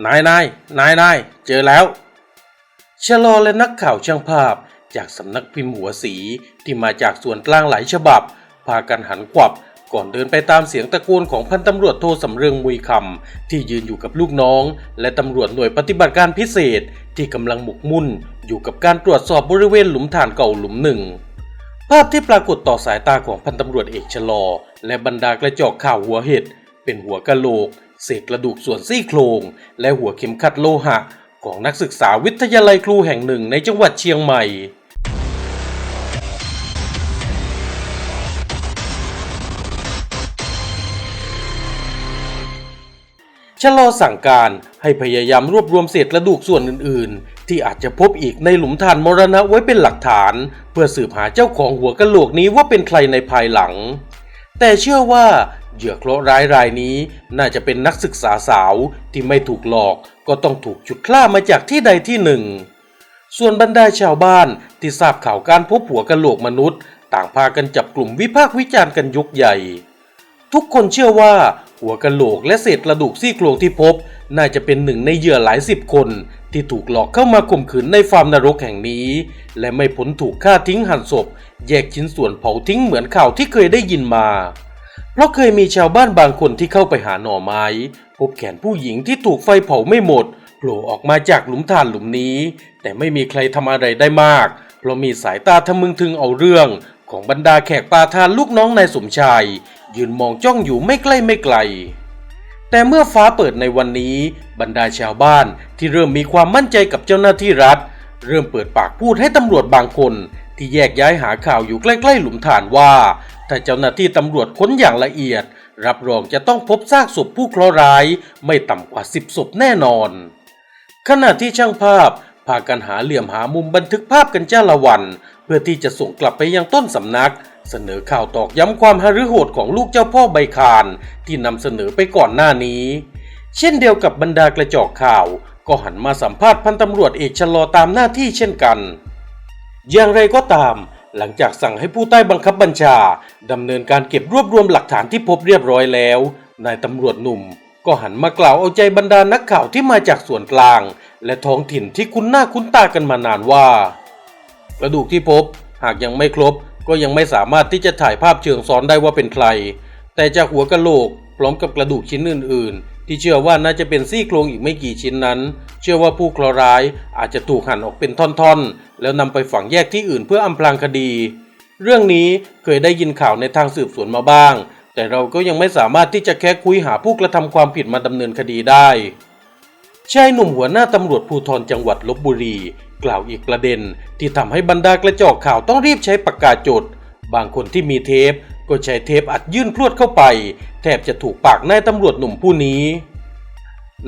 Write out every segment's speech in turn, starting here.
นายนายนายนายเจอแล้วชะลอและนักข่าวช่างภาพจากสำนักพิมพ์หัวสีที่มาจากส่วนกลางหลายฉบับ พากันหันกวับก่อนเดินไปตามเสียงตะโกนของพันตำรวจโทสำเริงมุยคำที่ยืนอยู่กับลูกน้อง และตำรวจหน่วยปฏิบัติการพิเศษที่กำลังหมกมุ่น อยู่กับการตรวจสอบบริเวณหลุมฐานเก่าหลุมหนึ่ง ภาพที่ปรากฏต่อสายตาของพันตำรวจเอกชะลอ และบรรดากระจอกข่าวหัวเห็ดเป็นหัวกะโหลก เศษกระดูกส่วนซี่โครง และหัวเข็มขัดโลหะ ของนักศึกษาวิทยาลัยครูแห่งหนึ่งในจังหวัดเชียงใหม่ ชะลอสั่งการให้พยายามรวบรวมเศษกระดูกส่วนอื่น ๆ ที่อาจจะพบอีกในหลุมฐานมรณะไว้เป็นหลักฐาน เพื่อสืบหาเจ้าของหัวกะโหลกนี้ว่าเป็นใครในภายหลัง แต่เชื่อว่า เหยื่อเคราะห์ร้ายรายนี้ น่าจะเป็นนักศึกษาสาวที่ไม่ถูกหลอกก็ต้องถูกฉุดล้ามาจากที่ใดที่หนึ่ง ส่วนบรรดาชาวบ้านที่ทราบข่าวการพบหัวกะโหลกมนุษย์ ต่างพากันจับกลุ่มวิพากษ์วิจารณ์กันยกใหญ่ ทุกคนเชื่อว่าหัวกะโหลกและเศษกระดูกซี่โครงที่พบ น่าจะเป็นหนึ่งในเหยื่อหลายสิบคน ที่ถูกหลอกเข้ามาข่มขืนในฟาร์มนรกแห่งนี้ และไม่พ้นถูกฆ่าทิ้งหั่นศพ แยกชิ้นส่วนเผาทิ้งเหมือนข่าวที่เคยได้ยินมา เพราะเคยมีชาวบ้านบางคนที่เข้าไปหาหน่อไม้ พบแขนผู้หญิงที่ถูกไฟเผาไม่หมดโผล่ออกมาจากหลุมฐานหลุมนี้ แต่ไม่มีใครทำอะไรได้มาก เพราะมีสายตาทะมึงถึงเอาเรื่อง ของบรรดาแขกปาทานลูกน้องนายสมชาย ยืนมองจ้องอยู่ไม่ใกล้ไม่ไกล แต่เมื่อฟ้าเปิดในวันนี้ บรรดาชาวบ้านที่เริ่มมีความมั่นใจกับเจ้าหน้าที่รัฐ เริ่มเปิดปากพูดให้ตำรวจบางคน ที่แยกย้ายหาข่าวอยู่ใกล้ ๆ หลุมฐานว่า ถ้าเจ้าหน้าที่ตำรวจค้นอย่างละเอียด รับรองจะต้องพบซากศพผู้เคราะห์ร้าย ไม่ต่ำกว่าสิบศพแน่นอน ขณะที่ช่างภาพพากันหาเหลี่ยมหามุมบันทึกภาพกันจ้าละวัน เพื่อที่จะส่งกลับไปยังต้นสำนัก เสนอข่าวตอกย้ำความหฤโหดของลูกเจ้าพ่อใบคานที่นำเสนอไปก่อนหน้านี้ เช่นเดียวกับบรรดากระจอกข่าว ก็หันมาสัมภาษณ์พันตำรวจเอกชะลอตามหน้าที่เช่นกัน อย่างไรก็ตาม หลังจากสั่งให้ผู้ใต้บังคับบัญชาดำเนินการเก็บรวบรวมหลักฐานที่พบเรียบร้อยแล้ว นายตำรวจหนุ่ม ก็หันมากล่าวเอาใจบรรดานักข่าวที่มาจากส่วนกลาง และท้องถิ่นที่คุ้นหน้าคุ้นตากันมานานว่ากระดูกที่พบหากยังไม่ครบก็ยังไม่สามารถที่จะถ่ายภาพเชิงซ้อนได้ว่าเป็นใคร แต่จากหัวกะโหลกพร้อมกับกระดูกชิ้นอื่น ๆ ที่เชื่อว่าน่าจะเป็นซี่โครงอีกไม่กี่ชิ้นนั้น เชื่อว่าผู้เคราะห์ร้ายอาจจะถูกหั่นออกเป็นท่อนๆ แล้วนำไปฝังแยกที่อื่นเพื่ออำพรางคดี เรื่องนี้เคยได้ยินข่าวในทางสืบสวนมาบ้าง แต่เราก็ยังไม่สามารถที่จะแค่คุยหาผู้กระทำความผิดมาดำเนินคดีได้ชายหนุ่มหัวหน้าตำรวจภูธรจังหวัดลบบุรี กล่าวอีกประเด็น ที่ทำให้บรรดากระจอกข่าวต้องรีบใช้ปากกาจด บางคนที่มีเทป ก็ใช้เทปอัดยื่นพรวดเข้าไป แทบจะถูกปากนายตำรวจหนุ่มผู้นี้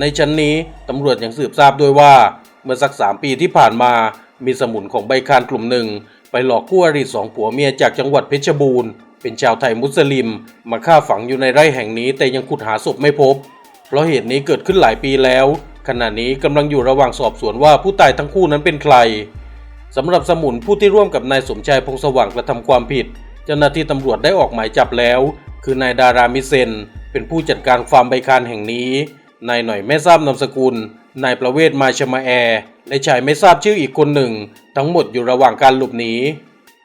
ในชั้นนี้ตำรวจยังสืบทราบด้วยว่า เมื่อสักสามปีที่ผ่านมามีสมุนของใบคานกลุ่มหนึ่ง ไปหลอกคู่อริสองผัวเมียจากจังหวัดเพชรบูรณ์ เป็นชาวไทยมุสลิม มาฆ่าฝังอยู่ในไร่แห่งนี้แต่ยังขุดหาศพไม่พบ เพราะเหตุนี้เกิดขึ้นหลายปีแล้ว ขณะนี้กำลังอยู่ระหว่างสอบสวนว่าผู้ตายทั้งคู่นั้นเป็นใครสำหรับสมุนผู้ที่ร่วมกับนายสมชายพงสว่างกระทำความผิด เจ้าหน้าที่ตำรวจได้ออกหมายจับแล้ว คือนายดารามิเซน เป็นผู้จัดการฟาร์มใบคานแห่งนี้ นายหน่อยไม่ทราบนามสกุล นายประเวศมาชมาแอร์และชายไม่ทราบชื่ออีกคนหนึ่ง ทั้งหมดอยู่ระหว่างการหลบหนี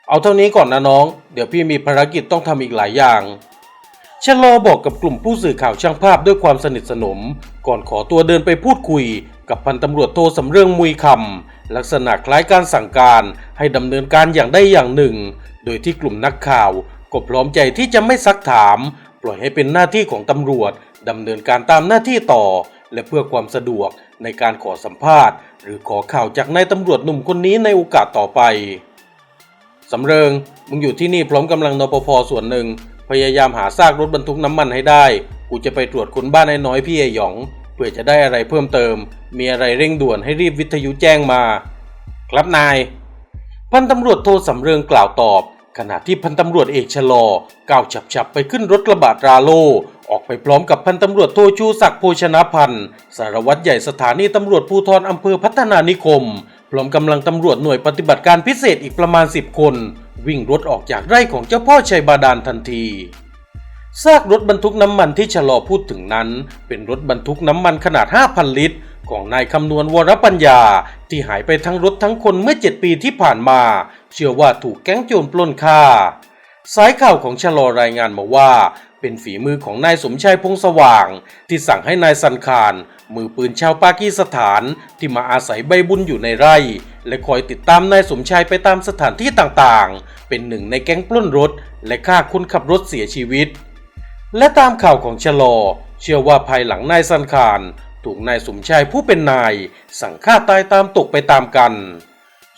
เอาเท่านี้ก่อนนะน้อง เดี๋ยวพี่มีภารกิจต้องทำอีกหลายอย่างชะลอบอกกับกลุ่มผู้สื่อข่าวช่างภาพด้วยความสนิทสนม ก่อนขอตัวเดินไปพูดคุย กับพันตำรวจโทสำเริงมุยคำลักษณะคล้ายการสั่งการให้ดำเนินการอย่างใดอย่างหนึ่ง โดยที่กลุ่มนักข่าวก็พร้อมใจที่จะไม่ซักถาม ปล่อยให้เป็นหน้าที่ของตำรวจ ดำเนินการตามหน้าที่ต่อ และเพื่อความสะดวกในการขอสัมภาษณ์ หรือขอข่าวจากนายตำรวจหนุ่มคนนี้ในโอกาสต่อไปสำเริงมึงอยู่ที่นี่พร้อมกำลังนปภส่วนหนึ่ง พยายามหาซากรถบรรทุกน้ำมันให้ได้ กูจะไปตรวจคนบ้านไอ้น้อยพี่ไอหยอง เพื่อจะได้อะไรเพิ่มเติม มีอะไรเร่งด่วนให้รีบวิทยุแจ้งมา ครับนาย พันตำรวจโทสำเริงกล่าวตอบ ขณะที่พันตำรวจเอกชะลอก้าวฉับๆไปขึ้นรถกระบะตราโล ออกไปพร้อมกับพันตำรวจโทชูศักดิ์โภชนะพันธ์สารวัตรใหญ่สถานีตำรวจภูธรอำเภอพัฒนานิคม พร้อมกำลังตำรวจหน่วยปฏิบัติการพิเศษอีกประมาณ 10 คน วิ่งรถออกจากไร่ของเจ้าพ่อชัยบาดาลทันทีซากรถบรรทุกน้ำมันที่ชะลอพูดถึงนั้น เป็นรถบรรทุกน้ำมันขนาด 5,000 ลิตร ของนายคำนวณวรปัญญา ที่หายไปทั้งรถทั้งคนเมื่อ 7 ปีที่ผ่านมา เชื่อว่าถูกแก๊งโจรปล้นฆ่า สายข่าวของชะลอรายงานมาว่า เป็นฝีมือของนายสมชายพงสว่าง ที่สั่งให้นายซันคาร มือปืนชาวปากีสถานที่มาอาศัยใบบุญอยู่ในไร่ และคอยติดตามนายสมชายไปตามสถานที่ต่างๆ เป็นหนึ่งในแก๊งปล้นรถ และฆ่าคนขับรถเสียชีวิต และตามข่าวของชะลอ เชื่อว่าภายหลังนายซันคารถูกนายสมชายผู้เป็นนาย สั่งฆ่าตายตามตกไปตามกัน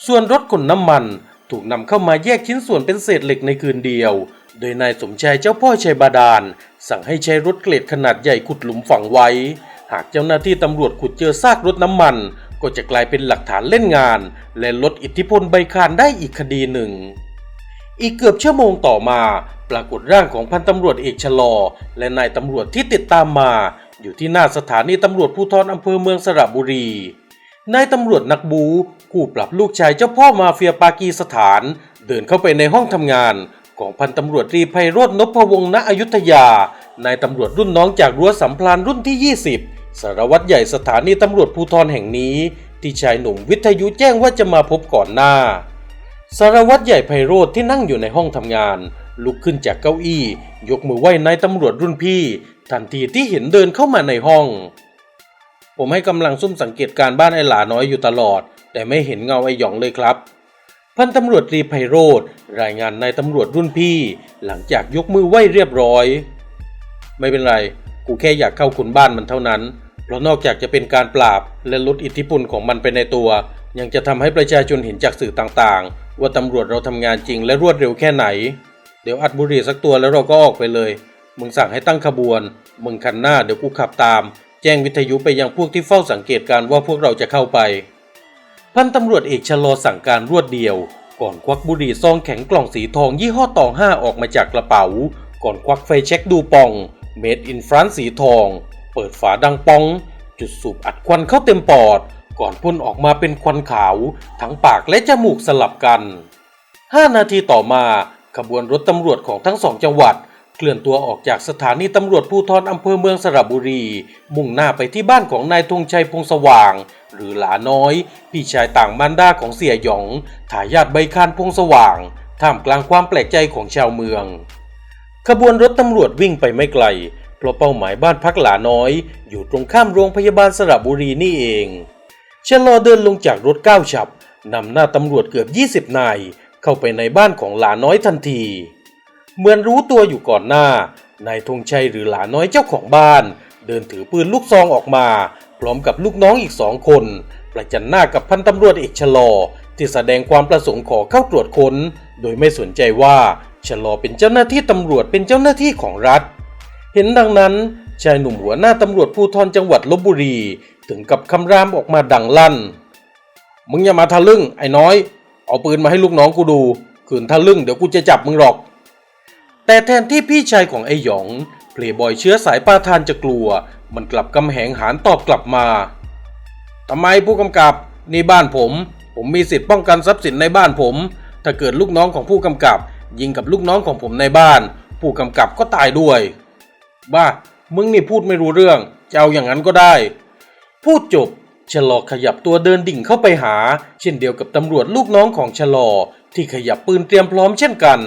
ส่วนรถขนน้ำมัน ถูกนำเข้ามาแยกชิ้นส่วนเป็นเศษเหล็กในคืนเดียว โดยนายสมชายเจ้าพ่อชัยบาดาล สั่งให้ใช้รถเกรดขนาดใหญ่ขุดหลุมฝังไว้ หากเจ้าหน้าที่ตำรวจขุดเจอซากรถน้ำมัน ก็จะกลายเป็นหลักฐานเล่นงาน และลดอิทธิพลใบคานได้อีกคดีหนึ่ง อีกเกือบชั่วโมงต่อมา ปรากฏร่างของพันตำรวจเอกชะลอ และนายตำรวจที่ติดตามมา อยู่ที่หน้าสถานีตำรวจภูธรอำเภอเมืองสระบุรี นายตำรวจนักบูกู้ปรับลูกชายเจ้าพ่อมาเฟียปากีสถาน เดินเข้าไปในห้องทำงานของพันตำรวจรีไพโรจน์นพวงศ์ณอยุธยา นายตำรวจรุ่นน้องจากรั้วสัมพลานรุ่นที่ 20 สารวัตรใหญ่สถานีตำรวจภูธรแห่งนี้ ที่ชายหนุ่มวิทยุแจ้งว่าจะมาพบก่อนหน้า สารวัตรใหญ่ไพโรธที่นั่งอยู่ในห้องทำงาน ลุกขึ้นจากเก้าอี้ ยกมือไหว้นายตำรวจรุ่นพี่ ทันทีที่เห็นเดินเข้ามาในห้อง ผมให้กำลังซุ่มสังเกตการบ้านไอ้หลาน้อยอยู่ตลอด แต่ไม่เห็นเงาไอ้หยองเลยครับ พันตำรวจตรีไพโรธรายงานนายตำรวจรุ่นพี่ หลังจากยกมือไหว้เรียบร้อย ไม่เป็นไร กูแค่อยากเข้าขุนบ้านมันเท่านั้น เพราะนอกจากจะเป็นการปราบและลดอิทธิพลของมันไปในตัว ยังจะทำให้ประชาชนเห็นจากสื่อต่างๆ ว่าตำรวจเราทำงานจริงและรวดเร็วแค่ไหน เดี๋ยวอัดบุหรี่สักตัวแล้วเราก็ออกไปเลย มึงสั่งให้ตั้งขบวน มึงคันหน้าเดี๋ยวกูขับตาม แจ้งวิทยุไปยังพวกที่เฝ้าสังเกตการ์ว่าพวกเราจะเข้าไป พันตำรวจเอกชะลอสั่งการรวดเดียว ก่อนควักบุหรี่ซองแข็งกล่องสีทองยี่ห้อตองห้าออกมาจากกระเป๋า ก่อนควักไฟเช็คดูปองเมดอินฟรานสีทอง เปิดฝาดังปอง จุดสูบอัดควันเข้าเต็มปอด ก่อนพ่นออกมาเป็นควันขาว ทั้งปากและจมูกสลับกัน 5 นาทีต่อมาขบวนรถตำรวจของทั้งสองจังหวัด เคลื่อนตัวออกจากสถานีตำรวจภูธรอำเภอเมืองสระบุรี มุ่งหน้าไปที่บ้านของนายธงชัยพงสว่าง หรือหลาน้อย พี่ชายต่างมารดาของเสียหยองทายาทใบคานพงสว่าง ท่ามกลางความแปลกใจของชาวเมือง ขบวนรถตำรวจวิ่งไปไม่ไกล เพราะเป้าหมายบ้านพักหลาน้อย อยู่ตรงข้ามโรงพยาบาลสระบุรีนี่เองชะลอเดินลงจากรถก้าวฉับนำหน้าตำรวจเกือบ 20 นาย เข้าไปในบ้านของหลาน้อยทันที เหมือนรู้ตัวอยู่ก่อนหน้านายธงชัยหรือหลาน้อยเจ้าของบ้าน เดินถือปืนลูกซองออกมา พร้อมกับลูกน้องอีกสองคน ประจันหน้ากับพันตำรวจเอกชะลอ ที่แสดงความประสงค์ขอเข้าตรวจค้น โดยไม่สนใจว่าชะลอเป็นเจ้าหน้าที่ตำรวจเป็นเจ้าหน้าที่ของรัฐ เห็นดังนั้นชายหนุ่มหัวหน้าตำรวจภูธรจังหวัดลบบุรี ถึงกับคำรามออกมาดังลั่น มึงอย่ามาทะลึ่งไอ้น้อย เอาปืนมาให้ลูกน้องกูดูขืนทะลึ่งเดี๋ยวกูจะจับมึงหรอก แต่แทนที่พี่ชายของไอหยอง เพลย์บอยเชื้อสายปาทานจะกลัว มันกลับกำแหงหานตอบกลับมาทำไมผู้กำกับนี่บ้านผม ผมมีสิทธิ์ป้องกันทรัพย์สินในบ้านผม ถ้าเกิดลูกน้องของผู้กำกับ ยิงกับลูกน้องของผมในบ้าน ผู้กำกับก็ตายด้วย บ้า มึงนี่พูดไม่รู้เรื่องจะเอาอย่างนั้นก็ได้ พูดจบชะลอขยับตัวเดินดิ่งเข้าไปหา เช่นเดียวกับตำรวจลูกน้องของชะลอที่ขยับปืนเตรียมพร้อมเช่นกัน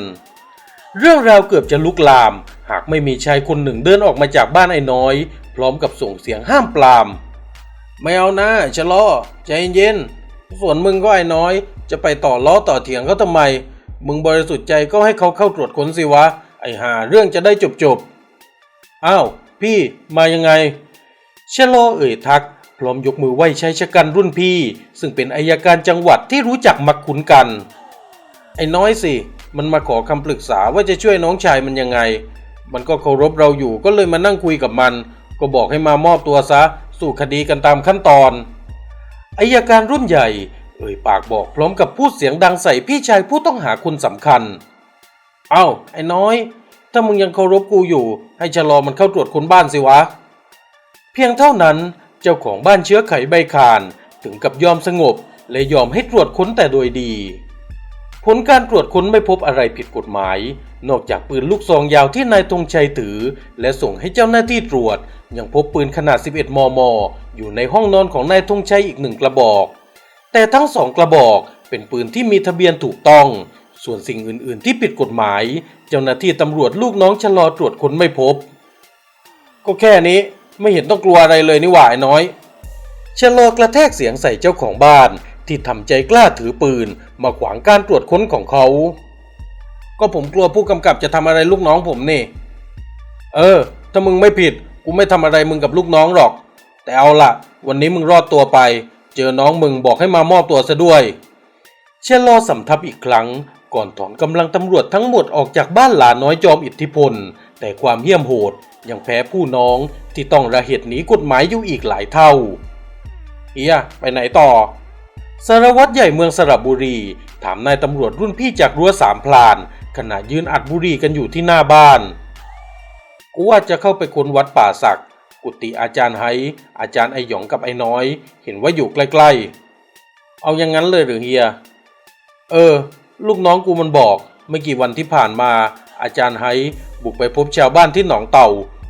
เรื่องราวเกือบจะลุกลาม หากไม่มีชายคนหนึ่งเดินออกมาจากบ้านไอ้น้อย พร้อมกับส่งเสียงห้ามปราม ไม่เอานะชะลอใจเย็นส่วนมึงก็ไอ้น้อย จะไปต่อล้อต่อเถียงเขาทำไม มึงบริสุทธิ์ใจก็ให้เขาเข้าตรวจค้นสิวะ ไอ้ห่าเรื่องจะได้จบจบอ้าวพี่มายังไงชะลอเอ่ยทัก พร้อมยกมือไหว้ใช้ชะกันรุ่นพี่ ซึ่งเป็นอายการจังหวัดที่รู้จักมักคุ้นกัน ไอ้น้อยสิ มันมาขอคำปรึกษาว่าจะช่วยน้องชายมันยังไง มันก็เคารพเราอยู่ก็เลยมานั่งคุยกับมัน ก็บอกให้มามอบตัวซะ สู่คดีกันตามขั้นตอนอายการรุ่นใหญ่ เอ่ยปากบอกพร้อมกับพูดเสียงดังใส่พี่ชายผู้ต้องหาคนสำคัญ เอ้าไอ้น้อย ถ้ามึงยังเคารพกูอยู่ ให้ชะลอมันเข้าตรวจคนบ้านสิวะ เพียงเท่านั้นเจ้าของบ้านเชื้อไขใบคานถึงกับยอมสงบ และยอมให้ตรวจค้นแต่โดยดี ผลการตรวจค้นไม่พบอะไรผิดกฎหมาย นอกจากปืนลูกซองยาวที่นายธงชัยถือ และส่งให้เจ้าหน้าที่ตรวจ ยังพบปืนขนาด 11 มม อยู่ในห้องนอนของนายธงชัยอีกหนึ่งกระบอก แต่ทั้งสองกระบอกเป็นปืนที่มีทะเบียนถูกต้อง ส่วนสิ่งอื่น ๆ ที่ผิดกฎหมาย เจ้าหน้าที่ตำรวจลูกน้องชะลอตรวจค้นไม่พบ ก็แค่นี้ไม่เห็นต้องกลัวอะไรเลยนี่หว่าไอ้น้อยชะลอกระแทกเสียงใส่เจ้าของบ้าน ที่ทำใจกล้าถือปืน มาขวางการตรวจค้นของเขา ก็ผมกลัวผู้กำกับจะทำอะไรลูกน้องผมนี่ เออ ถ้ามึงไม่ผิด กูไม่ทำอะไรมึงกับลูกน้องหรอก แต่เอาละวันนี้มึงรอดตัวไป เจอน้องมึงบอกให้มามอบตัวซะด้วย เชลลอสำทับอีกครั้ง ก่อนถอนกำลังตำรวจทั้งหมดออกจากบ้านหลาน้อยจอมอิทธิพล แต่ความเหี้ยมโหดยังแพ้ผู้น้องที่ต้องระเหตุหนีกฎหมายอยู่อีกหลายเท่าเฮียไปไหนต่อ สารวัตรใหญ่เมืองสระบุรี ถามนายตำรวจรุ่นพี่จากรั้วสามพลาน ขณะยืนอัดบุรีกันอยู่ที่หน้าบ้านกูว่าจะเข้าไปค้นวัดป่าศักกุฏิอาจารย์ไฮอาจารย์ไอหยองกับไอ้น้อย เห็นว่าอยู่ใกล้ๆ เอาอย่างนั้นเลยหรือเฮีย เออ ลูกน้องกูมันบอกไม่กี่วันที่ผ่านมาอาจารย์ไฮบุกไปพบชาวบ้านที่หนองเต่า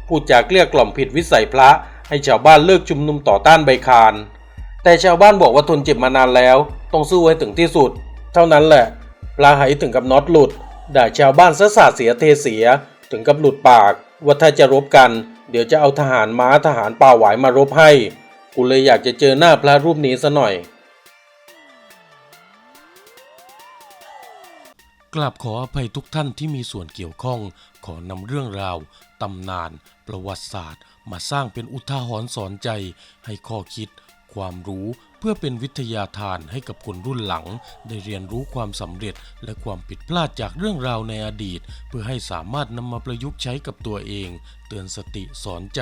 พูดจาเกลี้ยกล่อมผิดวิสัยพระให้ชาวบ้านเลิกชุมนุมต่อต้านใบคาน แต่ชาวบ้านบอกว่าทนเจ็บมานานแล้ว ต้องสู้ให้ถึงที่สุด เท่านั้นแหละปลาไหถึงกับน็อตหลุดด่าชาวบ้านซะสาเสียเทเสีย ถึงกับหลุดปาก ว่าถ้าจะรบกัน เดี๋ยวจะเอาทหารม้าทหารป่าหวายมารบให้ กูเลยอยากจะเจอหน้าพระรูปนี้ซะหน่อยกราบขออภัยทุกท่านที่มีส่วนเกี่ยวข้อง ขอนำเรื่องราว ตำนาน ประวัติศาสตร์ มาสร้างเป็นอุทาหรณ์สอนใจให้ข้อคิด ความรู้เพื่อเป็นวิทยาทานให้กับคนรุ่นหลัง ได้เรียนรู้ความสำเร็จและความผิดพลาดจากเรื่องราวในอดีต เพื่อให้สามารถนำมาประยุกต์ใช้กับตัวเอง เตือนสติสอนใจ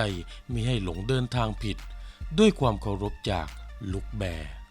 ไม่ให้หลงเดินทางผิด ด้วยความเคารพจากลุกแบร์